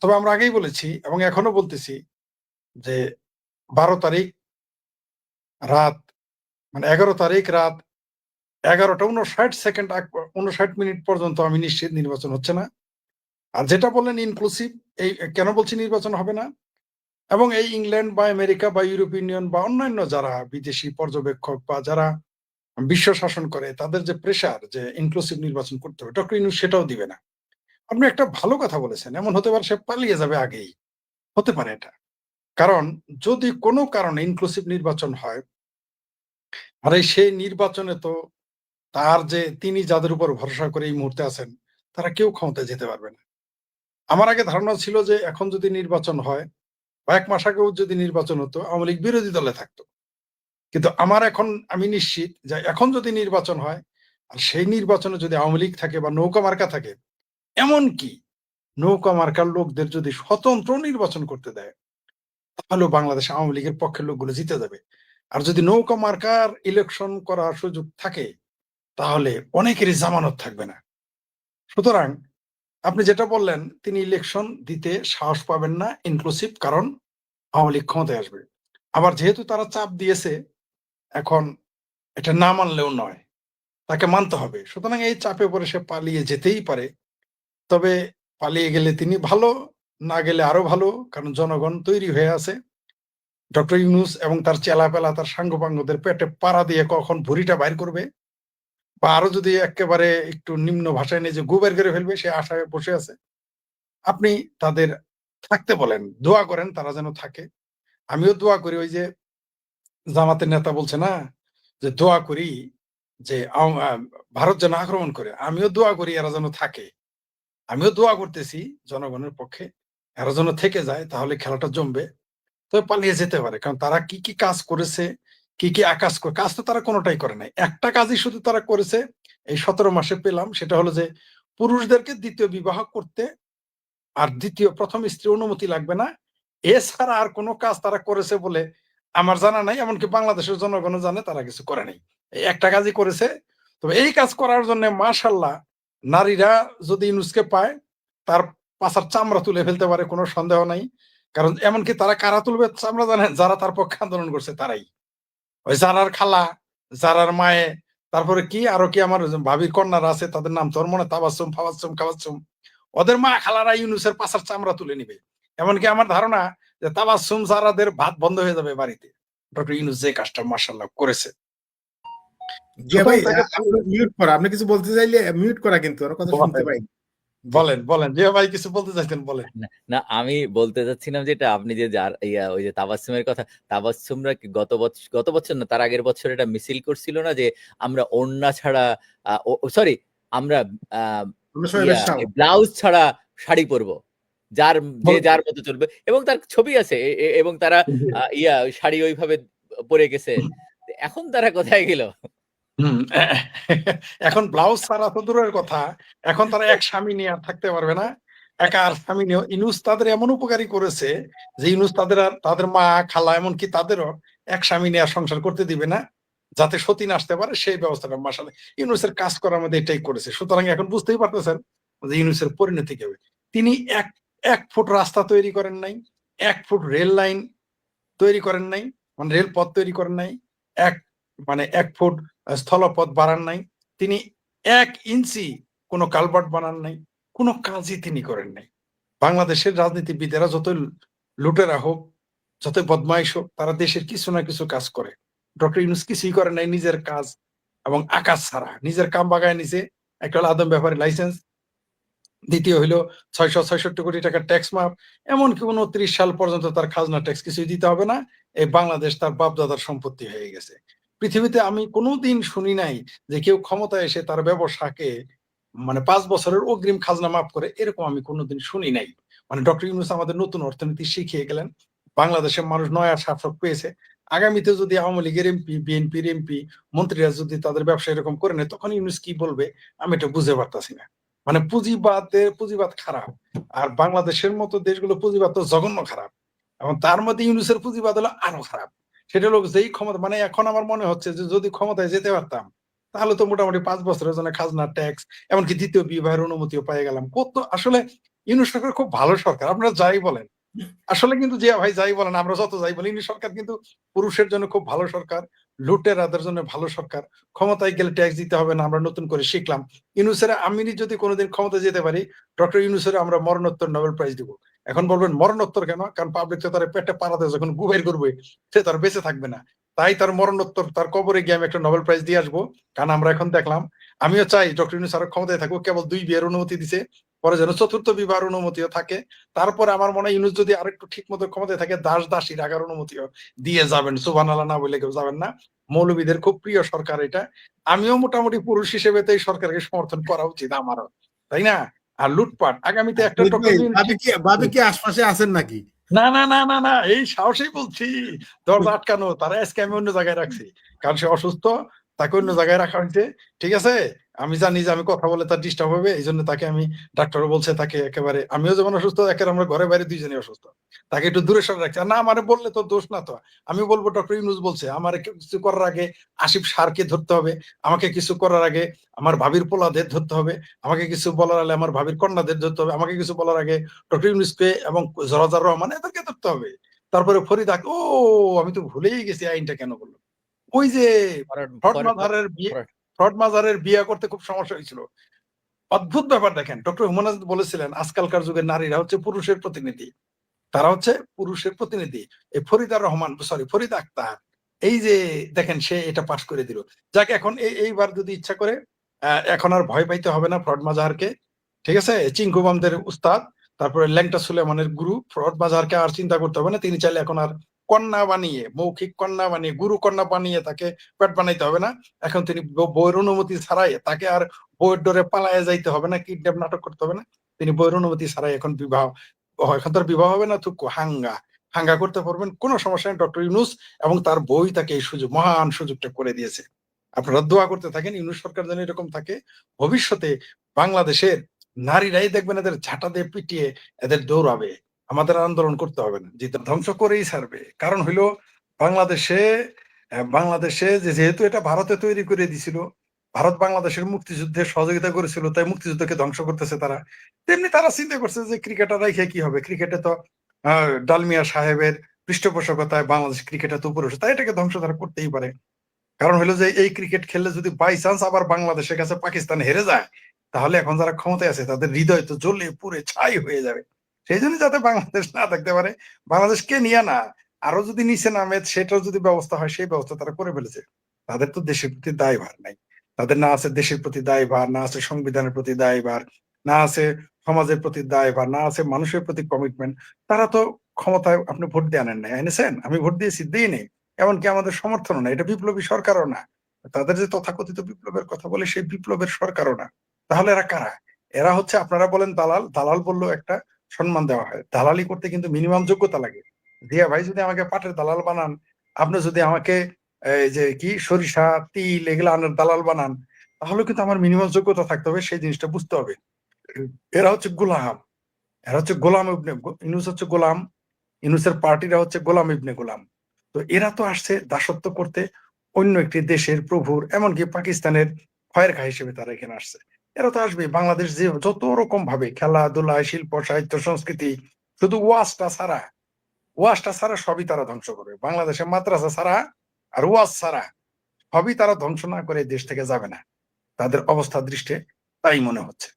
তবে আমরা আগেই বলেছি এবং এখনও বলতেছি যে বারো তারিখ রাত মানে এগারো তারিখ রাত এগারোটা উনষাট সেকেন্ড উনষাট মিনিট পর্যন্ত আমি নিশ্চিত নির্বাচন হচ্ছে না। আর যেটা বললেন ইনক্লুসিভ এই কেন বলছি নির্বাচন হবে না? এবং এই ইংল্যান্ড বা আমেরিকা বা ইউরোপ ইউনিয়ন বা অন্যান্য যারা বিদেশি পর্যবেক্ষক বা যারা বিশ্ব শাসন করে, তাদের যে প্রেশার যে ইনক্লুসিভ নির্বাচন করতে হবে, ডক্টর সেটাও দিবে না। আপনি একটা ভালো কথা বলেছেন, এমন হতে পারে সে পালিয়ে যাবে আগেই। হতে পারে এটা। কারণ যদি কোনো কারণে ইনক্লুসিভ নির্বাচন হয়, আর সেই নির্বাচনে তো তার যে তিনি যাদের উপর ভরসা করে এই মুহূর্তে আছেন, তারা কেউ ক্ষমতায় যেতে পারবে না। আমার আগে ধারণা ছিল যে এখন যদি নির্বাচন হয় বা এক মাস আগেও যদি নির্বাচন হতো, আওয়ামী লীগ বিরোধী দলে থাকতো। কিন্তু আমার এখন আমি নিশ্চিত যে এখন যদি নির্বাচন হয়, আর সেই নির্বাচনে যদি আওয়ামী লীগ থাকে বা নৌকা মার্কা থাকে এমন কি নৌকা মার্কার লোকদের যদি স্বতন্ত্র নির্বাচন করতে দেয় তাহলে বাংলাদেশ আওয়ামী লীগের পক্ষের লোকগুলো জিতে যাবে। আর যদি নৌকা মার্কার ইলেকশন করার সুযোগ থাকে, তাহলে অনেকেরই জামানত থাকবে না। সুতরাং আপনি যেটা বললেন, তিনি ইলেকশন দিতে সাহস পাবেন না ইনক্লুসিভ কারণ আওয়ামী লীগ ক্ষমতায় আসবে। আবার যেহেতু তারা চাপ দিয়েছে, এখন এটা না মানলেও নয়, তাকে মানতে হবে। সুতরাং এই চাপে পরে সে পালিয়ে যেতেই পারে। তবে পালিয়ে গেলে তিনি ভালো, না গেলে আরও ভালো, কারণ জনগণ তৈরি হয়ে আছে। ডক্টর ইউনুস এবং তার চেলাপেলা, তার সাঙ্গপাঙ্গদের পেটে পাড়া দিয়ে কখন ভুড়িটা বাইর করবে? বা আরও যদি একেবারে একটু নিম্ন ভাষায় নিয়ে যে গুবের করে ফেলবে, সে আশায় বসে আছে। আপনি তাদের থাকতে বলেন, দোয়া করেন তারা যেন থাকে। আমিও দোয়া করি ওই যে জামাতের নেতা বলছে না, যে দোয়া করি যে ভারত যেন আক্রমণ করে, আমিও দোয়া করি এরা যেন থাকে। আমিও দোয়া করতেছি জনগণের পক্ষে। এরা যেন থেকে যায়, তাহলে খেলাটা জমবে। তবে পালিয়ে যেতে পারে, কারণ তারা কি কি কাজ করেছে, কি কি আকাশ করে কাজ তো তারা কোনোটাই করে নাই। একটা কাজই শুধু তারা করেছে, এই সতেরো মাসে পেলাম, সেটা হলো যে পুরুষদেরকে দ্বিতীয় বিবাহ করতে আর দ্বিতীয়, প্রথম স্ত্রী অনুমতি লাগবে না। এছাড়া আর কোনো কাজ তারা করেছে বলে আমার জানা নাই, এমনকি বাংলাদেশের জনগণও জানে তারা কিছু করে নাই। একটা কাজই করেছে, তবে এই কাজ করার জন্য মাশাল্লাহ নারীরা যদি ইউনুসকে পায়, তার পাশার চামড়া তুলে ফেলতে পারে, কোনো সন্দেহ নাই। কারণ এমনকি তারা কারা তুলবে চামড়া জানেন যারা তার পক্ষে আন্দোলন করছে তারাই। ওই যারার খালা যারার মায়ে, তারপরে কি, আরও কি আমার ভাবির কন্যারা আছে, তাদের নাম তোর মনে তাবাসুম ফাবাসুম খাবাসুম ওদের মা খালারা ইউনুসের পাশার চামড়া তুলে নিবে। এমনকি আমার ধারণা যে তাবাসুম যারাদের ভাত বন্ধ হয়ে যাবে বাড়িতে। ডক্টর ইউনুস যে কাজটা মার্শাল্লাহ করেছে। মিউট করা আপনি কিছু বলতে চাইলে মিউট করা কিন্তু কথা শুনতে পাই বলেন বলেন যে ভাই কিছু বলতে চাইছেন বলেন। না আমি বলতে চাচ্ছিলাম যেটা আপনি যে যার ইয়া ওই যে তাবাসসুমের কথা তাবাসসুমরা গত বছর গত বছর না তার আগের বছর এটা মিছিল করছিল না যে আমরা ওড়না ছাড়া সরি আমরা ব্লাউজ ছাড়া শাড়ি পরবো। যার যে যার মতো চলবে। এবং তার ছবি আছে এবং তারা আহ, ইয়া ওই শাড়ি ওইভাবে পরে গেছে। এখন তারা কোথায় গেল? হুম, এখন ব্লাউজ ছাড়া তো দূরের কথা। এখন তারা এক স্বামী নিয়ে আর থাকতে পারবে না। একা আর স্বামী নিয়ে। ইনুস তাদের এমন উপকারী করেছে যে ইনুস তাদের আর তাদের মা খালা এমনকি তাদেরও এক স্বামী নিয়ে আর সংসার করতে দিবে না। যাতে সতীন আসতে পারে সেই ব্যবস্থাটা মাসালে ইউনুসের কাজ করার মধ্যে এটাই করেছে। সুতরাং এখন বুঝতেই পারতেছেন যে ইউনুসের পরিণতি কি হবে। তিনি এক এক ফুট রাস্তা তৈরি করেন নাই এক ফুট রেল লাইন তৈরি করেন নাই মানে রেলপথ তৈরি করেন নাই এক মানে এক ফুট স্থলপথ বাড়ান নাই, তিনি এক ইঞ্চি কোনো কালভার্ট বানান নাই, কোনো কাজই তিনি করেন নাই। বাংলাদেশের রাজনীতিবিদেরা যতই লুটেরা হোক যতই বদমাইশ হোক, তারা দেশের কিছু না কিছু কাজ করে। ডক্টর ইউনুস কিছুই করে নাই নিজের কাজ এবং আকাশ ছাড়া। নিজের কাম বাগায় নিছে একটা হলো আদম ব্যাপারে লাইসেন্স দ্বিতীয় হইল ছয়শো ছয়ষট্টি কোটি টাকার ট্যাক্স মাপ এমনকি উনত্রিশ সাল পর্যন্ত তার খাজনা ট্যাক্স কিছুই দিতে হবে না। এই বাংলাদেশ তার বাপদাদার সম্পত্তি হয়ে গেছে। পৃথিবীতে আমি কোনোদিন শুনি নাই যে কেউ ক্ষমতায় এসে তার ব্যবসাকে মানে পাঁচ বছরের অগ্রিম খাজনা মাফ করে, এরকম আমি কোনোদিন শুনি নাই। মানে ডক্টর ইউনুস আমাদের নতুন অর্থনীতি শিখিয়ে গেলেন। বাংলাদেশের মানুষ নয়া শাসক পেয়েছে। আগামীতে যদি আওয়ামী লীগের এমপি, বিএনপির এমপি, মন্ত্রীরা যদি তাদের ব্যবসা এরকম করে নেয়, তখন ইউনুস কি বলবে? আমি এটা বুঝতে পারতাছি না। মানে পুঁজিবাদের, পুঁজিবাদ খারাপ। আর বাংলাদেশের মতো দেশগুলো পুঁজিবাদ তো জঘন্য খারাপ। এবং তার মধ্যে ইউনুসের পুঁজিবাদ হলো আরও খারাপ। সেটা হলো যেই ক্ষমতা মানে এখন আমার মনে হচ্ছে যে যদি ক্ষমতায় যেতে পারতাম, তাহলে তো মোটামুটি পাঁচ বছরের জন্য খাজনা ট্যাক্স এমনকি দ্বিতীয় বিবাহের অনুমতিও পেয়ে গেলাম। কত আসলে ইউনুস সরকার খুব ভালো সরকার, আপনারা যাই বলেন। আসলে কিন্তু জিয়া ভাই যাই বলেন, আমরা যত যাই বলি, ইউনুস সরকার কিন্তু পুরুষের জন্য খুব ভালো সরকার, লুটের লুটেরাদের জন্য ভালো সরকার। ক্ষমতায় গেলে ট্যাক্স দিতে হবে না, আমরা নতুন করে শিখলাম। ইউনুসের আমি যদি কোনোদিন ক্ষমতা যেতে পারি ডক্টর ইউনুসের আমরা মরণোত্তর নোবেল প্রাইজ দিব। এখন বলবেন, মরণোত্তর কেন? কারণ পাবলিক তো তার পেটে পাড়াতে যখন গুবের করবে সে তার বেঁচে থাকবে না। তাই তার মরণোত্তর, তার কবরে গিয়ে আমি একটা নোবেল প্রাইজ দিয়ে আসব। কারণ আমরা এখন দেখলাম, আমিও চাই ডক্টর ইউনুস আরও ক্ষমতায় থাকুক, কেবল দুই বিয়ের অনুমতি দিছে, পরে যেন চতুর্থ বিবাহের অনুমতিও থাকে। তারপরে আমার মনে হয় ইউনুস যদি আরেকটু ঠিক মতো ক্ষমতায় থাকে, দাস দাসী রাখার অনুমতিও দিয়ে যাবেন। সুবান আল্লাহ না বলে কেউ যাবেন না। মৌলবীদের খুব প্রিয় সরকার এটা। আমিও মোটামুটি পুরুষ হিসেবে তো এই সরকারকে সমর্থন করা উচিত আমারও। তাই না? আর লুটপাট আগামীতে একটা ভাবি কি আশপাশে আছেন নাকি? না না না না না এই সাহসেই বলছি। দরজা আটকানো তারা আজকে আমি অন্য জায়গায় রাখছে। কারণ সে অসুস্থ তাকে অন্য জায়গায় রাখা হয়েছে। ঠিক আছে? আমি জানি যে আমি কথা বলে তার ডিস্টার্ব হবে এই জন্য তাকে আমি ডাক্তারও বলছে তাকে একেবারে, আমিও যেমন অসুস্থ, একেবারে আমরা ঘরে বাইরে দুইজনই অসুস্থ। তাকে একটু দূরে সরে রাখছি। না, আমারে বললে তো দোষ না তো। আমি বলব ডক্টর ইউনুস বলছে, আমার কিছু করার আগে আসিফ সারকে ধরতে হবে। আমাকে কিছু করার আগে আমার ভাবির পোলাদের ধরতে হবে। আমাকে কিছু বলার আগে আমার ভাবির কন্যাদের ধরতে হবে। আমাকে কিছু বলার আগে ডক্টর ইউনুসকে এবং জরাজার রহমান এদেরকে ধরতে হবে। তারপরে ফরিদা ও, আমি তো ভুলেই গেছি আইনটা কেন বলল ওই যে পরে- ফ্রড মাজারের বিয়ে করতে খুব সমস্যা হয়েছিল। অদ্ভুত ব্যাপার দেখেন ডক্টর হুমান বলেছিলেন আজকালকার যুগের নারীরা হচ্ছে পুরুষের প্রতিনিধি। তারা হচ্ছে পুরুষের প্রতিনিধি। এই ফরিদা রহমান সরি ফরিদ আক্তার এই যে দেখেন সে এটা পাশ করে দিল। যাকে এখন এই এইবার যদি ইচ্ছা করে আহ, এখন আর ভয় পাইতে হবে না ফ্রড মাজারকে। ঠিক আছে? চিঙ্কুবামদের উস্তাদ তারপরে ল্যাংটা সুলেমানের গুরু ফ্রড মাজারকে আর চিন্তা করতে হবে না। তিনি চাইলে এখন আর কন্যা বানিয়ে, মৌখিক কন্যা বানিয়ে, গুরু কন্যা বানিয়ে তাকে পেট বানাইতে হবে না। এখন তিনি বইয়ের অনুমতি ছাড়াই তাকে আর বইয়ের ডোরে পালায় যাইতে হবে না, কিডন্যাপ নাটক করতে হবে না। তিনি বইয়ের অনুমতি ছাড়াই এখন বিবাহ এখন তার বিবাহ হবে না থুকু হাঙ্গা। হাঙ্গা করতে পারবেন, কোনো সমস্যা নেই। ডক্টর ইউনুস এবং তার বই তাকে এই সুযোগ মহান সুযোগটা করে দিয়েছে। আপনারা দোয়া করতে থাকেন, ইউনুস সরকার যেন এরকম থাকে। ভবিষ্যতে বাংলাদেশের নারীরাই দেখবেন এদের ঝাঁটা দিয়ে পিটিয়ে এদের দৌড়াবে। আমাদের আন্দোলন করতে হবে না। যেটা ধ্বংস করেই ছাড়বে। কারণ হইল, বাংলাদেশে বাংলাদেশে যেহেতু এটা ভারতে তৈরি করে দিছিল, ভারত বাংলাদেশের মুক্তিযুদ্ধে সহযোগিতা করেছিল, তাই মুক্তিযুদ্ধকে ধ্বংস করতেছে তারা। তেমনি তারা চিন্তা করছে যে ক্রিকেটার রেখে কি হবে? ক্রিকেটে তো ডালমিয়া সাহেবের পৃষ্ঠপোষকতায় বাংলাদেশ ক্রিকেটে তো উপরে তাই এটাকে ধ্বংস তারা করতেই পারে। কারণ হলো যে এই ক্রিকেট খেললে যদি বাই চান্স আবার বাংলাদেশের কাছে পাকিস্তান হেরে যায়, তাহলে এখন যারা ক্ষমতায় আছে, তাদের হৃদয় তো জ্বলে পুরে ছাই হয়ে যাবে। সেই জন্য যাতে বাংলাদেশ না থাকতে পারে, বাংলাদেশকে নিয়ে না আরও যদি নিচে নামে সেটার যদি ব্যবস্থা হয়, সেই ব্যবস্থা তারা করে ফেলেছে। তাদের তো দেশের প্রতি দায়ভার নাই। তাদের না আছে দেশের প্রতি দায়ভার, না আছে সংবিধানের প্রতি দায়ভার, না আছে সমাজের প্রতি দায়ভার, না আছে মানুষের প্রতি কমিটমেন্ট তারা তো ক্ষমতায় আপনি ভোট দিয়ে আনেন নাই, এনেছেন? আমি ভোট দিয়েছি, দিই নেই। এমনকি আমাদের সমর্থনও না এটা বিপ্লবী সরকারও না। তাদের যে তথাকথিত বিপ্লবের কথা বলে, সেই বিপ্লবের সরকারও না। তাহলে এরা কারা? এরা হচ্ছে, আপনারা বলেন দালাল দালাল বললেও একটা সম্মান দেওয়া হয়। দালালি করতে কিন্তু মিনিমাম যোগ্যতা লাগে। দিয়া ভাই, যদি আমাকে পাটের দালাল বানান, আপনি যদি আমাকে যে কি, সরিষা, তিল এগুলো আনার দালাল বানান, তাহলে কিন্তু আমার মিনিমাম যোগ্যতা থাকতে হবে, সেই জিনিসটা বুঝতে হবে। এরা হচ্ছে গোলাম। এরা হচ্ছে গোলাম ইবনে ইউনুস হচ্ছে গোলাম, ইউনুসের পার্টিরা হচ্ছে গোলাম ইবনে গোলাম। তো এরা তো আসছে দাসত্ব করতে অন্য একটি দেশের প্রভুর, এমনকি পাকিস্তানের খয়ের খা হিসেবে তারা এখানে আসছে। এরা তো আসবে। বাংলাদেশ যে যত রকম ভাবে খেলাধুলা, শিল্প, সাহিত্য, সংস্কৃতি, শুধু ওয়াসটা ছাড়া ওয়াসটা ছাড়া সবই তারা ধ্বংস করবে বাংলাদেশের মাদ্রাসা ছাড়া আর ওয়াজ ছাড়া সবই তারা ধ্বংস না করে দেশ থেকে যাবে না। তাদের অবস্থা, দৃষ্টে তাই মনে হচ্ছে।